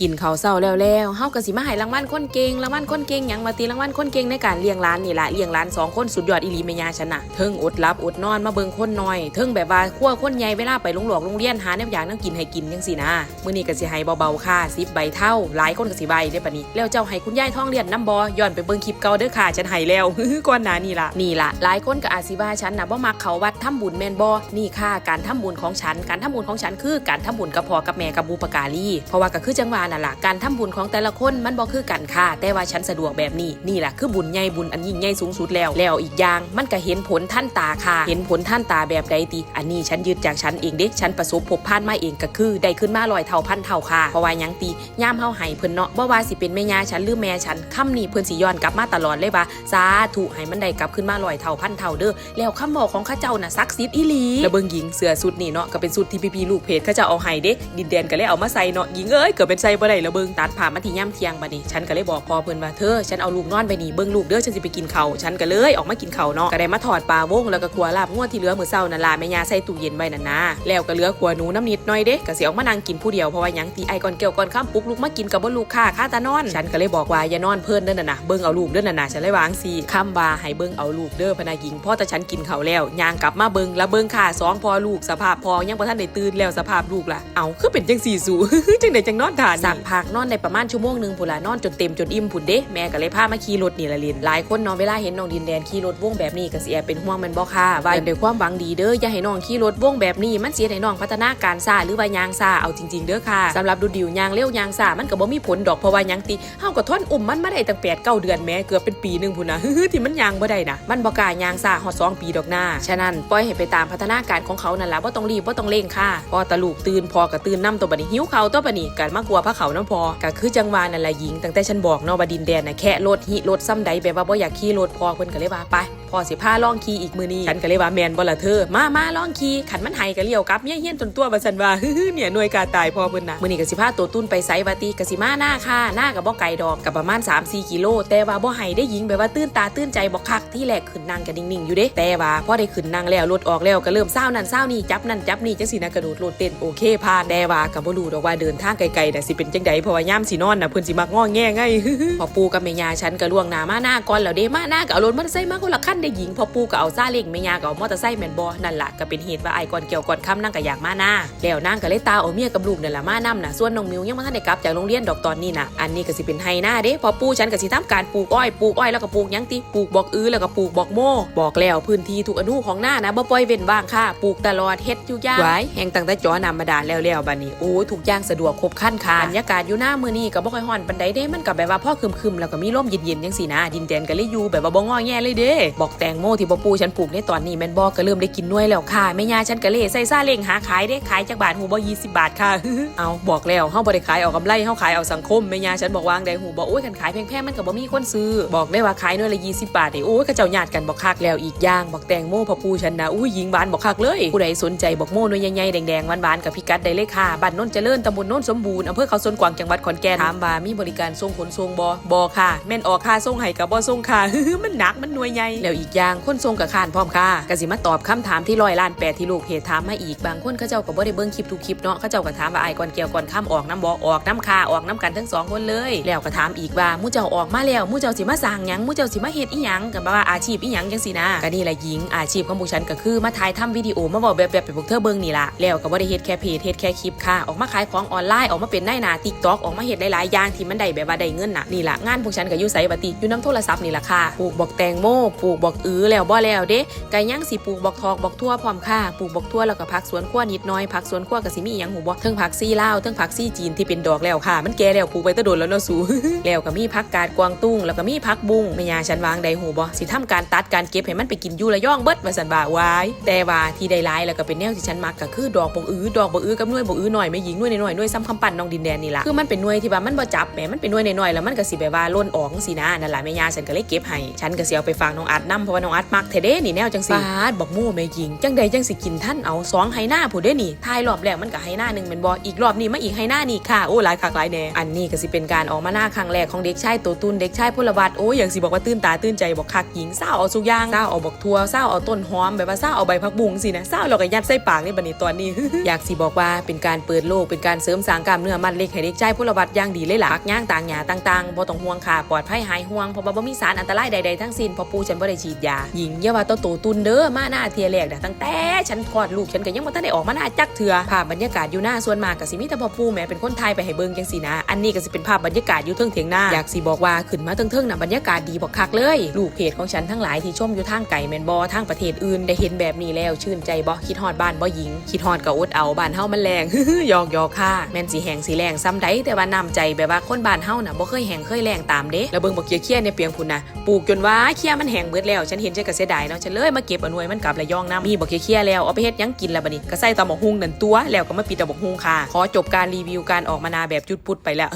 กินข้าวเศร้าแล้วแล้วเฮาก็สิมาให้รางวัลคนเก่งรางวัลคนเก่งหยังมาตีรางวัลคนเก่งในการเลี้ยงร้านนี่ละเลี้ยงร้านสองคนสุดยอดอีหลีแม่ยาฉันน่ะเทิงอดหลับอดนอนมาเบิ่งคนน้อยเทิงแบบว่าขั้วคนใหญ่เวลาไปโรงหลวงโรงเรียนหาแนวอย่างนั่งกินให้กินจังซี่นะมื้อนี้ก็สิให้เบาๆค่ะ10ใบเท่าหลายคนก็สิใบได้ปะนี้แล้วเจ้าให้คุณยายท่องเรียนน้ำบ่ย้อนไปเบิ่งคลิปเก่าเด้อค่ะฉันให้แล้วก่อนหน้านี่ล่ะนี่ล่ะหลายคนก็อาจสิว่าฉันน่ะบ่มักเขาวัดทำบุญแม่นบ่นี่ค่ะการทำบุญของฉัน การทำบุญของฉันคือการทำบุญกับพ่อกับแม่กับบุปการีเพราะว่าก็คือจังหวานั่นล่ะการทำบุญของแต่ละคนมันบ่คือกันค่ะ แต่ว่าฉันสะดวกแบบนี้นี่แหละคือบุญใหญ่บุญอันยิ่งใหญ่สูงสุดแล้ว แล้วอีกอย่างมันก็เห็นผลท่านตาค่ะ เห็นผลท่านตาแบบใดติอันนี้ฉันยึดจากฉันเองเด้ฉันประสบพบผ่านมาเองก็คือได้ขึ้นมาลอยเท่าพันเท่าค่ะเพราะว่ายังตีย่ามเฮาให้เพิ่นเนาะบ่ว่าสิเป็นแม่ย่าฉันหรือแม่ฉันคำนี้เพิ่นสิย้อนกลับมาตลอดเลยว่าสาธุให้มันได้กลับขึ้นมาลอยเท่าพันเท่าเด้อแล้วคำบอกของข้าเจ้าน่ะศักดิ์สิทธิ์อีหลีแล้วเบิ่งหญิงเสื้อสุดนี่เนาะก็เป็นสุดที่พี่ๆลูกเพจเขาจะเอาให้เด้ดินแดนก็เลยเอามาใส่เนาะหญิงเอ้ยเกิดเป็นใส่บ่ได้แล้วเบิ่งตัดผ่ามาที่ย่ำเที่ยงบัดนี้ฉันก็เลยบอกพ่อเพิ่นว่าเธอฉันเอาลูกนอนไปนี่เบิ่งลูกเด้อฉันสิไปกินเขาฉันก็เลยออกมากินเขาเนาะก็ได้มาถอดปลาวงแล้วก็ขัวลาบงวดที่เหลือมื้อเช้านั่นล่ะแม่ยาใส่ตู้เย็นไว้นั่นนะแล้วก็เหลือขัวหนูน้ำนิดหน่อยเด้ก็สิออกมานั่งกินผู้เดียวเพราะว่ายังตีไอก่อนเกี่ยวก่อนข้ามปลุกลูกมากินกับบ่ลูกค่ะค่าตานอน ฉันก็เลยบอกว่าอย่านอนเพิ่นเด้อน่ะนะเบิ่งเอาลูกเด้อน่ะนะฉันเลยวางสิคำว่าให้เบิ่งเอาลูกเด้อพนาหญิงพ่อแต่ฉันกินเขาแล้วย่างกลับมาเบิ่งแล้วเบิ่งค่ะสองพอลูกสภาพพอยังบ่ทันได้ตื่นแล้วสภาพลูกล่ะเอาคือเป็นจังสี่สูจังได๋จังนอนทานักพักนอนได้ประมาณชั่วโมงหนึ่งพุ่นละนอนจนเต็มจนอิ่มพุ่นเด้แม่ก็เลยพามาขี่รถนี่ละลินหลายคนนอนเวลาเห็นน้องดินแดนขี่รถวงแบบนี้ก็เสิแอบเป็นห่วงมันบ่ค่ะว่าด้วยความหวังดีเด้ออย่าให้น้องขี่รถวงแบบนี้มันเสียให้น้องพัฒนาการซาหรือว่ายางซาเอาจริง ๆ เด้อค่ะสำหรับดูดิวยางเร็วยางซามันก็บ่มีผลดอกเพราะว่ายังติเฮาก็ทนอุ้มมันมาได้ตั้ง8 9เก้าเดือนแม้เกือบเป็นปีหนึ่งพุ่นนะที่มันยางบ่ได้นะมันบ่กล้ายางซาฮอด2ปีดอกหน้าฉะนั้นปล่อยให้ไปตามพัฒนาการของเขานั่นแหละบ่ต้องรีบบ่ต้องเร่งค่ะพอตะลูกตื่นพอก็ตื่นนํตัวบัดนี้หิวข้าตัวบัดนี้กันมากลัวพระเขาน้ำพอก็คือจังหวานั่นแหละหญิงตั้งแต่ฉันบอกเนาะว่าดินแดนน่ะแค่รถหิรถซ้ำใดแบบว่าบ่อยากขี่รถพอเพิ่นก็เลยว่าไป พอสิพาล่องขี่อีกมือนี้ฉันก็เลยว่าแมนบ่ล่ะเธอ มามาล่องขี่ขันมันไห้ก็เลี้ยวกลับเมียเฮี้ยนจนตัวว่าซั่นว่าฮึ่เนี่ยหน่วยกาตายพอเพิ่นนะมือนี้ก็สิพาตัวตุ้นไปไสวาติกสิมาหน้าค่ะหน้าก็บ่ไกลดอกก็ประมาณ3-4กิโลแต่ว่าบ่ให้ได้หญิงแบบว่าตื่นตาตื่นใจบ่คักที่แรกขึ้นนั่งก็นิ่งๆอยู่เด้แต่ว่าพอได้ขึ้นนั่งแล้วรถออกแล้วก็เริ่มเศร้านั่นเศร้านี่จับนั่นจับนี่จังสินะกระโดดโลดเต้นโอเคผ่าแต่ว่าก็บ่รู้ดอกว่าเดินทางไกลๆน่ะสิเป็นจังใดเพราะว่าย่ามสินอนน่ะเพิ่นสิมักง้อแง่ไงพอปูกับแม่ยาฉันก็ล่วงหน้ามาหน้าก่อนแล้วเด้มาหน้าก็เอารถมอเตอร์ไซค์มาคนละคันนได้หญิงพอปูก็เอาซาเล้งแม่ยาก็เอามอเตอร์ไซค์แมนบ่นั่นละก็เป็นเหตุว่าไอ้ก่อนเกี่ยวก่อนค่ำนั่งก็อยากมาหน้าแล้วนางก็เลยตาเอาเมียกับลูกนั่นละมานํน่ะส่วนน้องมิวยังบ่ทันได้กลับจากโรงเรียนดอกตอนนี้นะอันนี้ก็สิเป็นไฮหน้าเด้พอปูฉันก็สิทำการปลูกอ้อยปลูกอ้อยแล้วก็ปลูกยังติปลูกบอกอื้อแล้วก็ปลูกบอกโมบอกแล้วพื้นที่ทุกอนุของหน้านะบ่ปล่อยเว้นว่างค่ะปลูกตลอดเฮ็ดอยู่อย่างไว้แห่งตั้งแต่จอนำมาดานแล้วแล้วบัดนี้โอ้ยทุกย่างสะดวกครบครันค่ะบรรยากาศอยู่หน้ามือนี้ก็บ่ค่อยฮ้อนปานใดเด้มันก็แบบว่าพ่อคึมๆแล้วก็มีลมเย็นๆจังซี่นะดินแดนก็เลยอยู่แบบว่าบ่งอแงเลยเด้บอกแตงโมที่บ่ปูฉันปลูกในตอนนี้แม่นบ่ก็เริ่มได้กินนวยแล้วค่ะแม่ย่าฉันก็เลยใส่ซาเล้งหาขายเด้ขายจักบาทหูบ่20บบาทค่ะ เอาบอกแล้วเฮาบ่ได้ขายเอากำไรเฮาขายเอาสังคมแม่ย่าฉันบอกวางได้หูบ่โอ้ยคันขายแพงๆมันก็บ่มีคนซื้อ บอกได้ว่าขายนวยละ20บบาทนี่โอ้ยเขาเจ้าญาติกันบอกคักแล้วอีกอย่างบอกแตงโมพ่อปูฉันนะอุ้ยยิงหวานบอกคักเลย ผู้ใดสนใจบอกโมหน่วยใหญ่ๆแดงๆหวานๆกับพิกัดได้เลยค่ะบ้านโนนเจริญตำบลโนนสมบูรณ์อำเภอเขาสวนกวางจังหวัดขอนแก่นถามว่ามีบริการส่งขนส่งบ่บ่ค่ะแม่นออกค่าส่งให้กับบ่ส่งค่ะมันหนักมันหน่วยใหญ่แล้วอีกอย่างคนส่งกับขานพร้อมค่ะก็สิมาตอบคำถามที่ร้อยล้านแปดที่ลูกเพจถามมาอีกบางคนเขาเจ้าก็บ่ได้เบิ่งคลิปทุกคลิปเนาะเขาเจ้าก็ถามว่าไอ้ก่อนเกี่ยวก่อนข้ามออกน้ำบ่ออกน้ำคาออกน้ำกันทั้งสองคนเลย แล้วก็ถามอีกว่ามู่เจ้าออกมาแล้วมู่เจ้าสิมาสร้างหยังมู่เจ้าสิมาเฮ็ดอีหยังก็บ่ว่าอาชีพอีหยังจังซี่นะก็นี่แหละหญิงอาชีพของพวกฉันก็คือมาถ่ายทำวิดีโอมาบอกแบบๆไปพวกเธอเบิ่งนี่ล่ะแล้วก็บ่ได้เฮ็ดแค่เพจเฮ็ดแค่คลิปค่ะออกมาขายของออนไลน์ออกมาเป็นนายหน้า TikTok ออกมาเฮ็ดหลายๆอย่างที่มันได้แบบว่าได้เงินน่ะนี่ล่ะงานพวกฉันก็อยู่ไสบัติอยู่น้ำโทรศัพท์นี่ล่ะค่ะปลูกบอกแตงโมปลูกบอกอือแล้วบ่แล้วเด้ไก่ย่างสิปลูกบอกทอกบอกทั่วพร้อมค่ะปลูกบอกทั่วแล้วก็ผักสวนครัวนิดน้อยผักสวนครัวก็สิมีอีหยังหูบ่เทั้งผักซี่ลาวทั้งผักซี่จีนที่เป็นดอกแล้วค่ะ มันแก่แล้วปลูกไว้แตะโดนแล้วเนาะสูแล้วก็มีผักกาดกวางตุ้งแล้วก็มีผักบุ้งแม่ยาฉันวางได้หูบ่สิทำการตัดการเก็บให้มันไปกินอยู่ระย่องเบิดว่าซั่นว่าไว้แต่ว่าที่ได้หลายแล้วก็เป็นแนวที่ฉันมักก็คือดอกบอกอือดอกบอกอือกับหน่วยบอกอือหน่อยไม่หญิงหน่วยหน้อยหน่วยซ้ำคำปั่นน้องดินแดนนี่ล่ะคือมันเป็นหน่วยที่ว่ามันบ่จับแหมมันเป็นหน่วยหน้อยแล้วมันก็สิแบบว่าล่นออกจังซี่นะนั่นแหละแม่ยาฉันก็เลยเก็บให้ฉันก็เสิเอาไปฝากน้องอัดนํำเพราะว่าน้องอัดมักเทเด้นี่แนวจังสิบาดบอกโม่แม่หญิง จังใดจังสิกินท่านเอาสองไฮหน้าผู้เด้นี่ทายรอบแรกมันกับไฮหน้าหนึ่งเป็นบออีกรอบนี้มาอีกไฮหน้านี่ค่ะโอ้หลายคักหลายแน่อันนี้ก็สิเป็นการออกมาหน้าครั้งแรกของเด็กชายตัวตุนเด็กชายพลวัตโอ้ยอย่างสิบอกว่าตื่นตาตื่นใจบอกคักหญิงเศร้าเอาสุกอยางเศร้าเอาบอกทัวเศร้าเอาต้นหอมแบบว่าเศร้าเอาใบพักบุ้งสินะเศร้าเราก็ยัดใส่ปากนี่บัดนี้ตอนนี้ อยากสิบอกว่าเป็นการเปิดโลกเป็นการเสริมสร้างกล้ามเนื้อมัดเล็กให้เด็กชายพลวัตย่างดีเลยล่ะย่างต่างหยาต่างๆบ่ต้องห่วงค่ะปลอดภัยหายห่วงเพราะว่าบ่มีสารอันตรายใดๆทั้งสิ้นพราะปูฉันบ่ได้ฉีดยาหญิงอย่าว่าแตัวโตตุนเด้อมาหน้าเทียแรกเด้อตั้งแต่ฉันคลอดลูกฉันก็ยังบ่ทันได้ออกมาหน้าจักเถื่อภาพบรรยากาศอยู่หน้าส่วนมากก็สิมีแต่พ่อปู่แม่เป็นคนไทยไปให้เบิ่งจังซี่นะ อันนี้ก็สิเป็นภาพบรรยากาศอยู่เทิงเถียงหน้าอยากสิบอกว่าขึ้นมาเทิงๆน่ะบรรยากาศดีบักคักเลย ลูกเพจของฉันทั้งหลายที่ชมอยู่ทางไก่แมนบ่ทางประเทศอื่นได้เห็นแบบนี้แล้วชื่นใจบ่คิดฮอดบ้านบ่หญิงคิดฮอดก็อดเอาบ้านเฮามันแรงหยอกหยอกค่ะแม่นสิแหงสิแรงซ้ำใดแต่ว่าน้ำใจแบบว่าคนบ้านเฮาน่ะบ่เคยแหงเคยแรงตามเด้แล้วเบิ่งบักเคียในเปียงพุ่นะปลูกจนว่าเคียมันแหงเบิดแล้วฉันเห็นใจก็เสียดายเนาะฉันเลยมาเก็บอนวยมันกลับระยองน้ำมีบอกเคี้ยแล้วเอาไปเฮ็ดยังกินแล้วบัดนี้ก็ใส่ตำบักฮุงนั่นตัวแล้วก็มาปิดตำบักฮุงค่ะ ขอจบการรีวิวการออกมานาแบบจุดปุดไปแล้ว